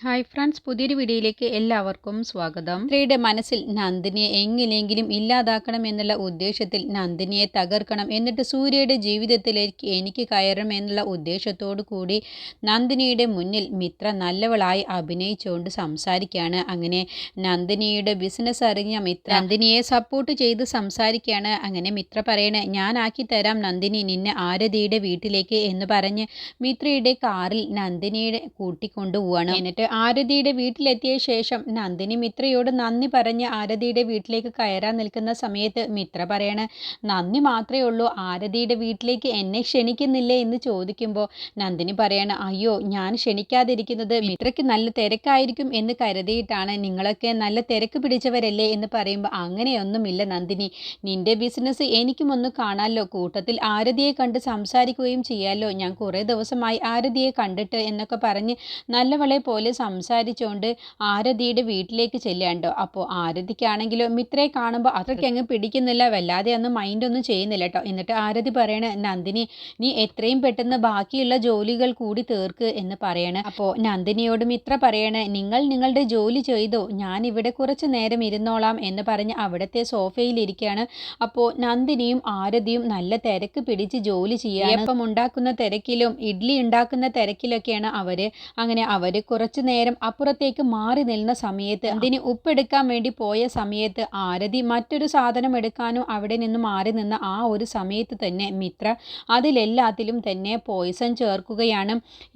Hi friends പുതിയൊരു വീഡിയോയിലേക്ക് എല്ലാവർക്കും സ്വാഗതം. സ്ത്രീയുടെ മനസ്സിൽ നന്ദിനിയെ എങ്ങനെയെങ്കിലും ഇല്ലാതാക്കണം എന്നുള്ള ഉദ്ദേശത്തിൽ നന്ദിനിയെ തകർക്കണം എന്നിട്ട് സൂര്യയുടെ ജീവിതത്തിലേക്ക് എനിക്ക് കയറണം എന്നുള്ള ഉദ്ദേശത്തോടു കൂടി നന്ദിനിയുടെ മുന്നിൽ മിത്ര നല്ലവളായി അഭിനയിച്ചുകൊണ്ട് സംസാരിക്കുകയാണ്. അങ്ങനെ നന്ദിനിയുടെ ബിസിനസ് അറിഞ്ഞ മിത്ര നന്ദിനിയെ സപ്പോർട്ട് ചെയ്ത് സംസാരിക്കുകയാണ്. അങ്ങനെ മിത്ര പറയണേ ഞാനാക്കി തരാം നന്ദിനി നിന്നെ ആരതിയുടെ വീട്ടിലേക്ക് എന്ന് പറഞ്ഞ് മിത്രയുടെ കാറിൽ നന്ദിനിയുടെ കൂട്ടിക്കൊണ്ടുപോവാണ്. എന്നിട്ട് ആരതിയുടെ വീട്ടിലെത്തിയ ശേഷം നന്ദിനി മിത്രയോട് നന്ദി പറഞ്ഞ് ആരതിയുടെ വീട്ടിലേക്ക് കയറാൻ നിൽക്കുന്ന സമയത്ത് മിത്ര പറയണ നന്ദി മാത്രമേ ഉള്ളൂ ആരതിയുടെ വീട്ടിലേക്ക് എന്നെ ക്ഷണിക്കുന്നില്ലേ? എന്ന് ചോദിക്കുമ്പോൾ നന്ദിനി പറയണ അയ്യോ ഞാൻ ക്ഷണിക്കാതിരിക്കുന്നത് മിത്രയ്ക്ക് നല്ല തിരക്കായിരിക്കും എന്ന് കരുതിയിട്ടാണ്. നിങ്ങളൊക്കെ നല്ല തിരക്ക് പിടിച്ചവരല്ലേ? എന്ന് പറയുമ്പോൾ അങ്ങനെയൊന്നുമില്ല നന്ദിനി. നിന്റെ ബിസിനസ് എനിക്കും ഒന്ന് കാണാമല്ലോ കൂട്ടത്തിൽ ആരതിയെ കണ്ട് സംസാരിക്കുകയും ചെയ്യാമല്ലോ ഞാൻ കുറേ ദിവസമായി ആരതിയെ കണ്ടിട്ട് എന്നൊക്കെ പറഞ്ഞ് നല്ലവളെ പോലെ സംസാരിച്ചുകൊണ്ട് ആരതിയുടെ വീട്ടിലേക്ക് ചെല്ലാണ്ടോ അപ്പോൾ ആരതിക്കാണെങ്കിലോ മിത്രയെ കാണുമ്പോൾ അത്രയ്ക്ക് അങ്ങ് പിടിക്കുന്നില്ല. വല്ലാതെ ഒന്നും മൈൻഡൊന്നും ചെയ്യുന്നില്ല കേട്ടോ. എന്നിട്ട് ആരതി പറയണ നന്ദിനി നീ എത്രയും പെട്ടെന്ന് ബാക്കിയുള്ള ജോലികൾ കൂടി തീർക്ക് എന്ന് പറയണ. അപ്പോൾ നന്ദിനിയോട് മിത്ര പറയണേ നിങ്ങൾ നിങ്ങളുടെ ജോലി ചെയ്തോ ഞാൻ ഇവിടെ കുറച്ച് നേരം ഇരുന്നോളാം എന്ന് പറഞ്ഞ് അവിടുത്തെ സോഫയിൽ ഇരിക്കുകയാണ്. അപ്പോൾ നന്ദിനിയും ആരതിയും നല്ല തിരക്ക് പിടിച്ച് ജോലി ചെയ്യുക ഉണ്ടാക്കുന്ന തിരക്കിലും ഇഡ്ഡലി ഉണ്ടാക്കുന്ന തിരക്കിലൊക്കെയാണ് അവർ. അങ്ങനെ അവർ കുറച്ച് നേരം അപ്പുറത്തേക്ക് മാറി നിന്ന സമയത്ത് അതിന് ഉപ്പെടുക്കാൻ വേണ്ടി പോയ സമയത്ത് ആരതി മറ്റൊരു സാധനം എടുക്കാനോ അവിടെ നിന്ന് മാറി നിന്ന ആ ഒരു സമയത്ത് തന്നെ മിത്ര അതിലെല്ലാത്തിലും തന്നെ പോയിസൺ ചേർക്കുകയാണ്.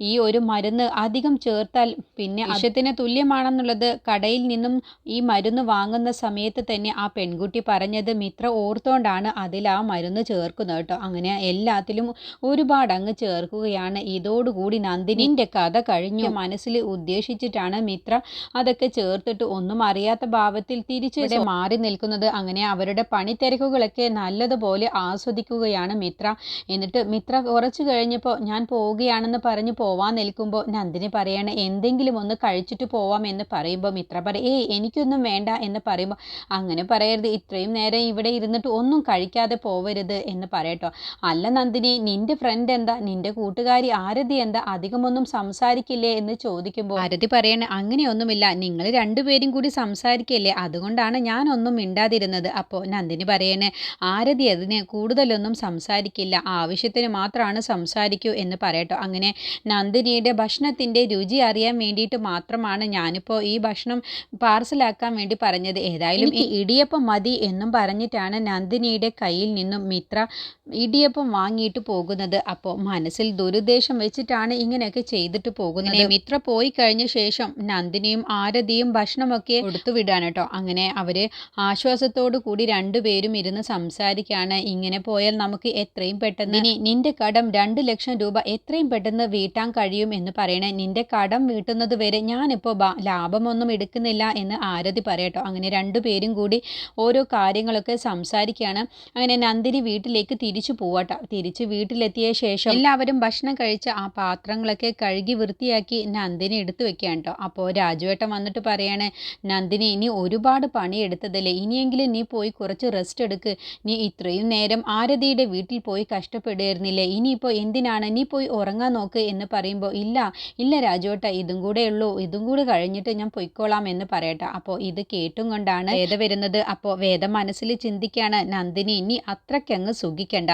ഈ ഒരു മരുന്ന് അധികം ചേർത്താൽ പിന്നെ വിഷത്തിന് തുല്യമാണെന്നുള്ളത് കടയിൽ നിന്നും ഈ മരുന്ന് വാങ്ങുന്ന സമയത്ത് തന്നെ ആ പെൺകുട്ടി പറഞ്ഞത് മിത്ര ഓർത്തോണ്ടാണ് അതിൽ ആ മരുന്ന് ചേർക്കുന്നത് കേട്ടോ. അങ്ങനെ എല്ലാത്തിലും ഒരുപാട് അങ്ങ് ചേർക്കുകയാണ്. ഇതോടുകൂടി നന്ദിനിന്റെ കഥ കഴിഞ്ഞു. മനസ്സിൽ ഉദ്ദേശിച്ചിട്ടാണ് മിത്ര അതൊക്കെ ചേർത്തിട്ട് ഒന്നും അറിയാത്ത ഭാവത്തിൽ തിരിച്ച് മാറി നിൽക്കുന്നത്. അങ്ങനെ അവരുടെ പണിത്തിരക്കുകളൊക്കെ നല്ലതുപോലെ ആസ്വദിക്കുകയാണ് മിത്ര. എന്നിട്ട് മിത്ര കുറച്ച് കഴിഞ്ഞപ്പോൾ ഞാൻ പോവുകയാണെന്ന് പറഞ്ഞ് പോവാൻ നിൽക്കുമ്പോൾ നന്ദിനി പറയണ എന്തെങ്കിലും ഒന്ന് കഴിച്ചിട്ട് പോവാം എന്ന് പറയുമ്പോൾ മിത്ര പറയും ഏയ് എനിക്കൊന്നും വേണ്ട എന്ന് പറയുമ്പോൾ അങ്ങനെ പറയരുത് ഇത്രയും നേരം ഇവിടെ ഇരുന്നിട്ട് ഒന്നും കഴിക്കാതെ പോവരുത് എന്ന് പറയട്ടോ. അല്ല നന്ദിനി നിന്റെ ഫ്രണ്ട് എന്താ? നിന്റെ കൂട്ടുകാരി ആരതി എന്താ? അധികമൊന്നും സംസാരിക്കില്ലേ? എന്ന് ചോദിക്കുമ്പോൾ ആരതി പറയണേ അങ്ങനെയൊന്നുമില്ല. നിങ്ങൾ രണ്ടുപേരും കൂടി സംസാരിക്കല്ലേ? അതുകൊണ്ടാണ് ഞാനൊന്നും മിണ്ടാതിരുന്നത്. അപ്പോൾ നന്ദിനി പറയണേ ആരതി അതിന് കൂടുതലൊന്നും സംസാരിക്കില്ല. ആവശ്യത്തിന് മാത്രമാണ് സംസാരിക്കൂ എന്ന് പറയട്ടോ. അങ്ങനെ നന്ദിനിയുടെ ഭക്ഷണത്തിന്റെ രുചി അറിയാൻ വേണ്ടിയിട്ട് മാത്രമാണ് ഞാനിപ്പോൾ ഈ ഭക്ഷണം പാർസലാക്കാൻ വേണ്ടി പറഞ്ഞത്. ഏതായാലും ഈ ഇടിയപ്പം മതി എന്നും പറഞ്ഞിട്ടാണ് നന്ദിനിയുടെ കയ്യിൽ നിന്നും മിത്ര ഇടിയപ്പം വാങ്ങിയിട്ട് പോകുന്നത്. അപ്പോൾ മനസ്സിൽ ദുരുദ്ദേശം വെച്ചിട്ടാണ് ഇങ്ങനെയൊക്കെ ചെയ്തിട്ട് പോകുന്നത്. മിത്ര പോയി കഴിഞ്ഞ ശേഷം നന്ദിനിയും ആരതിയും ഭക്ഷണമൊക്കെ കൊടുത്തു വിടാണ് കേട്ടോ. അങ്ങനെ അവർ ആശ്വാസത്തോടു കൂടി രണ്ടുപേരും ഇരുന്ന് സംസാരിക്കുകയാണ് ഇങ്ങനെ പോയാൽ നമുക്ക് എത്രയും പെട്ടെന്ന് ഇനി നിന്റെ കടം രണ്ട് ലക്ഷം രൂപ എത്രയും പെട്ടെന്ന് വീട്ടാൻ കഴിയും എന്ന് പറയണേ. നിന്റെ കടം വീട്ടുന്നത് വരെ ഞാനിപ്പോൾ ലാഭമൊന്നും എടുക്കുന്നില്ല എന്ന് ആരതി പറയട്ടോ അങ്ങനെ രണ്ടുപേരും കൂടി ഓരോ കാര്യങ്ങളൊക്കെ സംസാരിക്കുകയാണ് അങ്ങനെ നന്ദിനി വീട്ടിലേക്ക് തിരിച്ചു പോവാട്ടോ തിരിച്ച് വീട്ടിലെത്തിയ ശേഷം എല്ലാവരും ഭക്ഷണം കഴിച്ച് ആ പാത്രങ്ങളൊക്കെ കഴുകി വൃത്തിയാക്കി നന്ദിനി എടുത്തു വെക്കുകയാണ് കേട്ടോ അപ്പോൾ രാജുവേട്ടൻ വന്നിട്ട് പറയാണ് നന്ദിനി ഇനി ഒരുപാട് പണി എടുത്തതല്ലേ ഇനിയെങ്കിലും നീ പോയി കുറച്ച് റെസ്റ്റ് എടുക്ക്. നീ ഇത്രയും നേരം ആരതിയുടെ വീട്ടിൽ പോയി കഷ്ടപ്പെടുമായിരുന്നില്ലേ ഇനിയിപ്പോൾ എന്തിനാണ്? നീ പോയി ഉറങ്ങാൻ നോക്ക് എന്ന് പറയുമ്പോൾ ഇല്ല ഇല്ല രാജുവേട്ട ഇതും കൂടെ ഉള്ളൂ. ഇതും കൂടെ കഴിഞ്ഞിട്ട് ഞാൻ പൊയ്ക്കോളാം എന്ന് പറയട്ടെ. അപ്പോൾ ഇത് കേട്ടും കൊണ്ടാണ് വേദ വരുന്നത്. അപ്പോൾ വേദ മനസ്സിൽ ചിന്തിക്കുകയാണ് നന്ദിനി നീ അത്രയ്ക്കങ്ങ് സുഖിക്കണ്ട.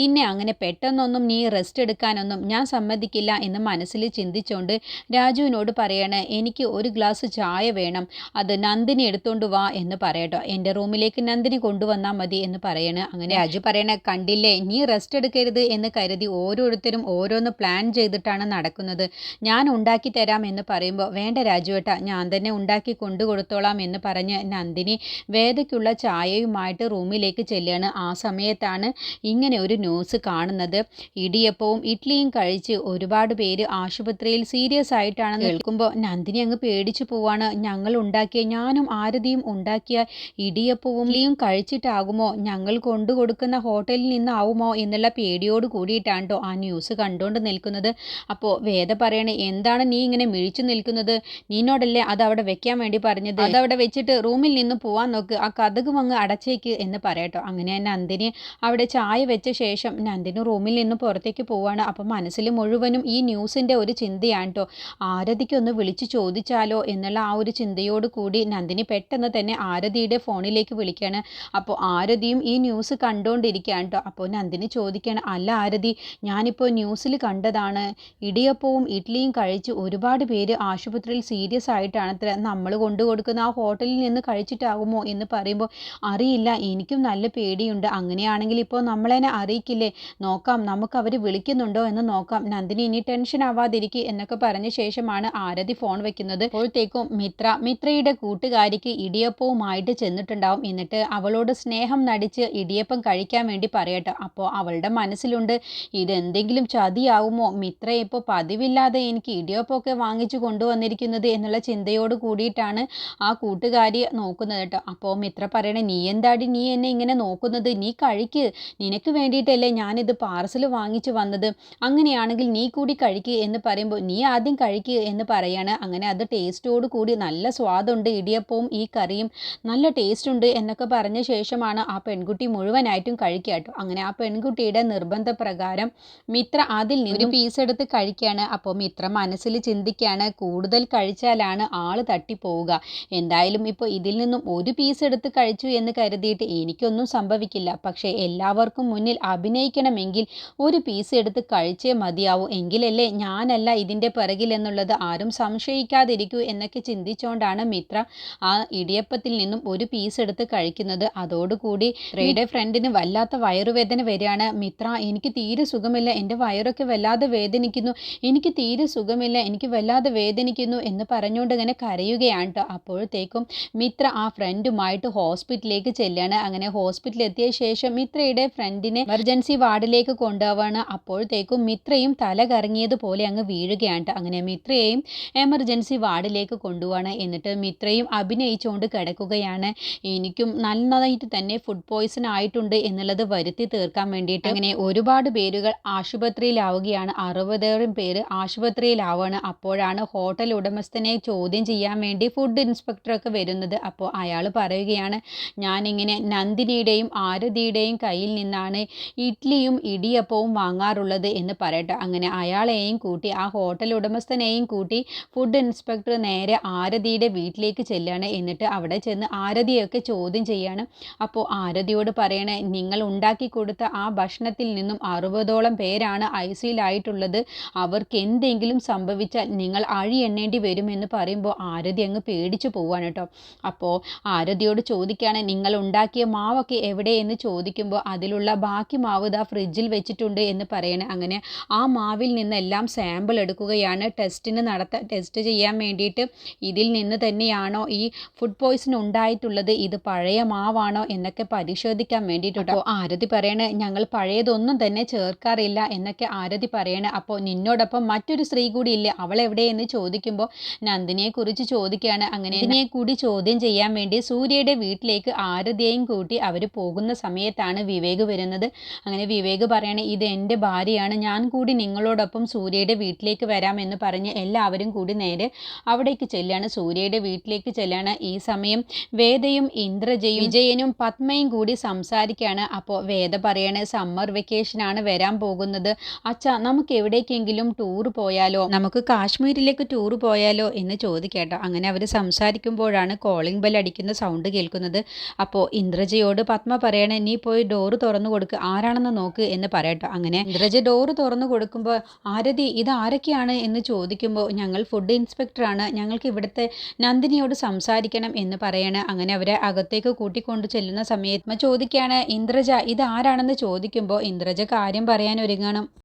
നിന്നെ അങ്ങനെ പെട്ടെന്നൊന്നും നീ റെസ്റ്റ് എടുക്കാനൊന്നും ഞാൻ സമ്മതിക്കില്ല എന്ന് മനസ്സിൽ ചിന്തിച്ചുകൊണ്ട് രാജുവിനോട് പറയണ എനിക്ക് ഒരു ഗ്ലാസ് ചായ വേണം. അത് നന്ദിനി എടുത്തോണ്ട് വാ എന്ന് പറയട്ടോ. എന്റെ റൂമിലേക്ക് നന്ദിനി കൊണ്ടുവന്നാൽ മതി എന്ന് പറയണേ. അങ്ങനെ രാജു പറയണ കണ്ടില്ലേ നീ റെസ്റ്റ് എടുക്കരുത് എന്ന് കരുതി ഓരോരുത്തരും ഓരോന്ന് പ്ലാൻ ചെയ്തിട്ടാണ് നടക്കുന്നത്. ഞാൻ ഉണ്ടാക്കി തരാം എന്ന് പറയുമ്പോൾ വേണ്ട രാജുവേട്ട ഞാൻ തന്നെ ഉണ്ടാക്കി കൊണ്ടു കൊടുത്തോളാം എന്ന് പറഞ്ഞ് നന്ദിനി വേദയ്ക്കുള്ള ചായയുമായിട്ട് റൂമിലേക്ക് ചെല്ലുകയാണ് ആ സമയത്താണ് ഇങ്ങനെ ഒരു ന്യൂസ് കാണുന്നത്. ഇടിയപ്പവും ഇഡ്ലിയും കഴിച്ച് ഒരുപാട് പേര് ആശുപത്രിയിൽ സീരിയസ് ആയിട്ടാണ് കേൾക്കുമ്പോൾ നന്ദിനി അങ്ങ് പേടിച്ചു പോവാണ്. ഞങ്ങൾ ഉണ്ടാക്കിയ ഞാനും ആരതിയും ഉണ്ടാക്കിയ ഇടിയപ്പവും ഇഡ്ഡലിയും കഴിച്ചിട്ടാകുമോ? ഞങ്ങൾ കൊണ്ടു കൊടുക്കുന്ന ഹോട്ടലിൽ നിന്നാവുമോ? എന്നുള്ള പേടിയോട് കൂടിയിട്ടാണ് ആ ന്യൂസ് കണ്ടുകൊണ്ട് നിൽക്കുന്നത്. അപ്പോൾ വേദ പറയണേ എന്താണ് നീ ഇങ്ങനെ മിഴിച്ചു നിൽക്കുന്നത്? നീനോടല്ലേ അത് അവിടെ വെക്കാൻ വേണ്ടി പറഞ്ഞത്? അതവിടെ വെച്ചിട്ട് റൂമിൽ നിന്ന് പോവാൻ നോക്ക്. ആ കഥകും അങ്ങ് അടച്ചേക്ക് എന്ന് പറയട്ടോ അങ്ങനെ നന്ദിനി അവിടെ ചായ വെച്ച ശേഷം നന്ദിനി റൂമിൽ നിന്ന് പുറത്തേക്ക് പോവാണ്. അപ്പം മനസ്സിൽ മുഴുവനും ഈ ന്യൂസിന്റെ ഒരു ചിന്തയാണ് കേട്ടോ ആരതിക്ക് ആരതിക്കൊന്ന് വിളിച്ചു ചോദിച്ചാലോ എന്നുള്ള ആ ഒരു ചിന്തയോട് കൂടി നന്ദിനി പെട്ടെന്ന് തന്നെ ആരതിയുടെ ഫോണിലേക്ക് വിളിക്കുകയാണ്. അപ്പോൾ ആരതിയും ഈ ന്യൂസ് കണ്ടുകൊണ്ടിരിക്കുകയാണ് കേട്ടോ. അപ്പോൾ നന്ദിനി ചോദിക്കുകയാണ് അല്ല ആരതി ഞാനിപ്പോൾ ന്യൂസിൽ കണ്ടതാണ്. ഇടിയപ്പവും ഇഡ്ഡലിയും കഴിച്ച് ഒരുപാട് പേര് ആശുപത്രിയിൽ സീരിയസ് ആയിട്ടാണ്. നമ്മൾ കൊണ്ടു കൊടുക്കുന്ന ആ ഹോട്ടലിൽ നിന്ന് കഴിച്ചിട്ടാകുമോ? എന്ന് പറയുമ്പോൾ അറിയില്ല എനിക്കും നല്ല പേടിയുണ്ട്. അങ്ങനെയാണെങ്കിൽ ഇപ്പോൾ നമ്മളെന്നെ അറിയിക്കില്ലേ? നോക്കാം നമുക്ക് അവർ വിളിക്കുന്നുണ്ടോ എന്ന് നോക്കാം. നന്ദിനി ഇനി ടെൻഷൻ ആവാതിരിക്കുക എന്നൊക്കെ പറഞ്ഞ ശേഷമാണ് ആരതി ഫോൺ വെക്കുന്നത്. അപ്പോഴത്തേക്കും മിത്ര മിത്രയുടെ കൂട്ടുകാരിക്ക് ഇടിയപ്പവുമായിട്ട് ചെന്നിട്ടുണ്ടാവും. എന്നിട്ട് അവളോട് സ്നേഹം നടിച്ച് ഇടിയപ്പം കഴിക്കാൻ വേണ്ടി പറയട്ടെ. അപ്പോൾ അവളുടെ മനസ്സിലുണ്ട് ഇതെന്തെങ്കിലും ചതിയാവുമോ? മിത്ര ഇപ്പോൾ പതിവില്ലാതെ എനിക്ക് ഇടിയപ്പമൊക്കെ വാങ്ങിച്ചു കൊണ്ടുവന്നിരിക്കുന്നത് എന്നുള്ള ചിന്തയോട് കൂടിയിട്ടാണ് ആ കൂട്ടുകാരി നോക്കുന്നത് കേട്ടോ. അപ്പോൾ മിത്ര പറയണേ നീ എന്താടി നീ എന്നെ ഇങ്ങനെ നോക്കുന്നത്? നീ കഴിക്ക്. നിനക്ക് വേണ്ടിയിട്ടല്ലേ ഞാനിത് പാർസൽ വാങ്ങിച്ചു വന്നത്. അങ്ങനെയാണെങ്കിൽ നീ കൂടി കഴിക്കുക എന്ന് പറയുമ്പോൾ നീ ആദ്യം കഴിക്കുക എന്ന് പറയാണ്. അങ്ങനെ അത് ടേസ്റ്റോട് കൂടി നല്ല സ്വാദുണ്ട് ഇടിയപ്പവും ഈ കറിയും നല്ല ടേസ്റ്റ് ഉണ്ട് എന്നൊക്കെ പറഞ്ഞ ശേഷമാണ് ആ പെൺകുട്ടി മുഴുവനായിട്ടും കഴിക്കുക കേട്ടോ. അങ്ങനെ ആ പെൺകുട്ടിയുടെ നിർബന്ധപ്രകാരം മിത്ര അതിൽ ഒരു പീസ് എടുത്ത് കഴിക്കുകയാണ്. അപ്പോൾ മിത്ര മനസ്സിൽ ചിന്തിക്കുകയാണ് കൂടുതൽ കഴിച്ചാലാണ് ആൾ തട്ടിപ്പോവുക. എന്തായാലും ഇപ്പോൾ ഇതിൽ നിന്നും ഒരു പീസ് എടുത്ത് കഴിച്ചു എന്ന് കരുതിയിട്ട് എനിക്കൊന്നും സംഭവിക്കില്ല. പക്ഷേ എല്ലാവർക്കും മുന്നിൽ അഭിനയിക്കണമെങ്കിൽ ഒരു പീസ് എടുത്ത് കഴിച്ചേ മതിയാവൂ. എങ്കിലല്ലേ ഞാനല്ല ഇതിന്റെ പിറകിൽ എന്നുള്ളത് ആരും സംശയിക്കാതിരിക്കൂ എന്നൊക്കെ ചിന്തിച്ചുകൊണ്ടാണ് മിത്ര ആ ഇടിയപ്പത്തിൽ നിന്നും ഒരു പീസ് എടുത്ത് കഴിക്കുന്നത്. അതോടുകൂടി റേയുടെ ഫ്രണ്ടിന് വല്ലാത്ത വയറുവേദന വരികയാണ്. മിത്ര എനിക്ക് തീരെ സുഖമില്ല. എന്റെ വയറൊക്കെ വല്ലാതെ വേദനിക്കുന്നു. എനിക്ക് തീരെ സുഖമില്ല. എനിക്ക് വല്ലാതെ വേദനിക്കുന്നു എന്ന് പറഞ്ഞുകൊണ്ട് ഇങ്ങനെ കരയുകയാണ് കേട്ടോ അപ്പോഴത്തേക്കും മിത്ര ആ ഫ്രണ്ടുമായിട്ട് ഹോസ്പിറ്റലിലേക്ക് ചെല്ലുകയാണ് അങ്ങനെ ഹോസ്പിറ്റലിൽ എത്തിയ ശേഷം മിത്രയുടെ ഫ്രണ്ടിനെ എമർജൻസി വാർഡിലേക്ക് കൊണ്ടുപോവാണ്. അപ്പോഴത്തേക്കും മിത്രയും തല കറങ്ങിയതുപോലെ അങ്ങ് വീഴുകയാണ്. അങ്ങനെ മിത്രയെയും എമർജൻസി വാർഡിലേക്ക് കൊണ്ടുപോവാണ് എന്നിട്ട് മിത്രയും അഭിനയിച്ചുകൊണ്ട് കിടക്കുകയാണ്. എനിക്കും നന്നായിട്ട് തന്നെ ഫുഡ് പോയ്സൺ ആയിട്ടുണ്ട് എന്നുള്ളത് വരുത്തി തീർക്കാൻ വേണ്ടിയിട്ട് അങ്ങനെ ഒരുപാട് പേരുകൾ ആശുപത്രിയിലാവുകയാണ്. അറുപതോളം പേര് ആശുപത്രിയിലാവുകയാണ് അപ്പോഴാണ് ഹോട്ടൽ ഉടമസ്ഥനെ ചോദ്യം ചെയ്യാൻ വേണ്ടി ഫുഡ് ഇൻസ്പെക്ടറൊക്കെ വരുന്നത്. അപ്പോൾ അയാൾ പറയുകയാണ് ഞാനിങ്ങനെ നന്ദിനിയുടെയും ആരതിയുടെയും കയ്യിൽ നിന്നാണ് ഇഡ്ഡലിയും ഇടിയപ്പവും വാങ്ങാറുള്ളത് എന്ന് പറയട്ടെ. അങ്ങനെ അയാളെയും കൂട്ടി ആ ഹോട്ടൽ ഉടമസ്ഥനെയും കൂട്ടി ഫുഡ് ഇൻസ്പെക്ടർ നേരെ ആരതിയുടെ വീട്ടിലേക്ക് ചെല്ലുകയാണ് എന്നിട്ട് അവിടെ ചെന്ന് ആരതിയൊക്കെ ചോദ്യം ചെയ്യാണ്. അപ്പോൾ ആരതിയോട് പറയണേ നിങ്ങൾ ഉണ്ടാക്കി കൊടുത്ത ആ ഭക്ഷണത്തിൽ നിന്നും അറുപതോളം പേരാണ് ഐ സിയിലായിട്ടുള്ളത് അവർക്ക് എന്തെങ്കിലും സംഭവിച്ചാൽ നിങ്ങൾ അഴി എണ്ണേണ്ടി വരുമെന്ന് പറയുമ്പോൾ ആരതി അങ്ങ് പേടിച്ചു പോവാണ് കേട്ടോ. അപ്പോൾ ആരതിയോട് ചോദിക്കുകയാണ് നിങ്ങൾ ഉണ്ടാക്കിയ മാവൊക്കെ എവിടെ? എന്ന് ചോദിക്കുമ്പോൾ അതിലുള്ള ബാക്കി മാവ് ഇതാ ഫ്രിഡ്ജിൽ വെച്ചിട്ടുണ്ട് എന്ന് പറയണേ. അങ്ങനെ ആ മാവിൽ നിന്നെല്ലാം സാമ്പിൾ എടുക്കുകയാണ്. ടെസ്റ്റിന് നടത്ത ടെസ്റ്റ് ചെയ്യാൻ വേണ്ടിയിട്ട് ഇതിൽ നിന്ന് തന്നെയാണോ ഈ ഫുഡ് പോയിസൺ ഉണ്ടായിട്ടുള്ളത്? ഇത് പഴയ മാവാണോ? എന്നൊക്കെ പരിശോധിക്കാൻ വേണ്ടിയിട്ട് അപ്പോൾ ആരതി പറയണേ ഞങ്ങൾ പഴയതൊന്നും തന്നെ ചേർക്കാറില്ല എന്നൊക്കെ ആരതി പറയണേ. അപ്പോൾ നിന്നോടൊപ്പം മറ്റൊരു സ്ത്രീ കൂടി ഇല്ലേ? അവൾ എവിടെയെന്ന് ചോദിക്കുമ്പോൾ നന്ദിനിയെ കുറിച്ച് ചോദിക്കുകയാണ്. അങ്ങനെ ഇതിനെ കൂടി ചോദ്യം ചെയ്യാൻ വേണ്ടി സൂര്യയുടെ വീട്ടിലേക്ക് ആരതിയെയും കൂട്ടി അവർ പോകുന്ന സമയത്താണ് വിവേക് വരുന്നത്. അങ്ങനെ വിവേക് പറയണേ ഇത് എന്റെ ഭാര്യയാണ്. ഞാൻ കൂടി നിങ്ങളോടൊപ്പം സൂര്യയുടെ വീട്ടിലേക്ക് വരാമെന്ന് പറഞ്ഞ് എല്ലാവരും കൂടി നേരെ അവിടേക്ക് ചെല്ലുകയാണ് സൂര്യയുടെ വീട്ടിലേക്ക് ചെല്ലുകയാണ് ഈ സമയം വേദയും ഇന്ദ്രജയും വിജയനും പത്മയും കൂടി സംസാരിക്കുകയാണ് അപ്പോൾ വേദ പറയണേ സമ്മർ വെക്കേഷനാണ് വരാൻ പോകുന്നത്. അച്ഛ നമുക്ക് എവിടേക്കെങ്കിലും ടൂർ പോയാലോ? നമുക്ക് കാശ്മീരിലേക്ക് ടൂർ പോയാലോ? എന്ന് ചോദിക്കേട്ടോ. അങ്ങനെ അവർ സംസാരിക്കുമ്പോഴാണ് കോളിംഗ് ബെൽ അടിക്കുന്ന സൗണ്ട് കേൾക്കുന്നത്. അപ്പോൾ ഇന്ദ്രജയോട് പത്മ പറയണേ നീ പോയി ഡോറ് തുറന്നു കൊടുക്ക്. ആരാണെന്ന് നോക്ക് എന്ന് പറയട്ടോ. അങ്ങനെ ഇന്ദ്രജ ഡോറ് തുറന്നു കൊടുക്കുമ്പോൾ ആരതി ഇത് ആരൊക്കെയാണ്? എന്ന് ചോദിക്കുമ്പോൾ ഞങ്ങൾ ഫുഡ് ഇൻസ്പെക്ടറാണ് ഞങ്ങൾക്ക് ഇവിടുത്തെ നന്ദിനിയോട് സംസാരിക്കണം എന്ന് പറയണ. അങ്ങനെ അവരെ അകത്തേക്ക് കൂട്ടിക്കൊണ്ട് ചെല്ലുന്ന സമയത്ത് ചോദിക്കുകയാണ് ഇന്ദ്രജ ഇത് ആരാണെന്ന് ചോദിക്കുമ്പോൾ ഇന്ദ്രജ കാര്യം പറയാൻ ഒരുങ്ങണം.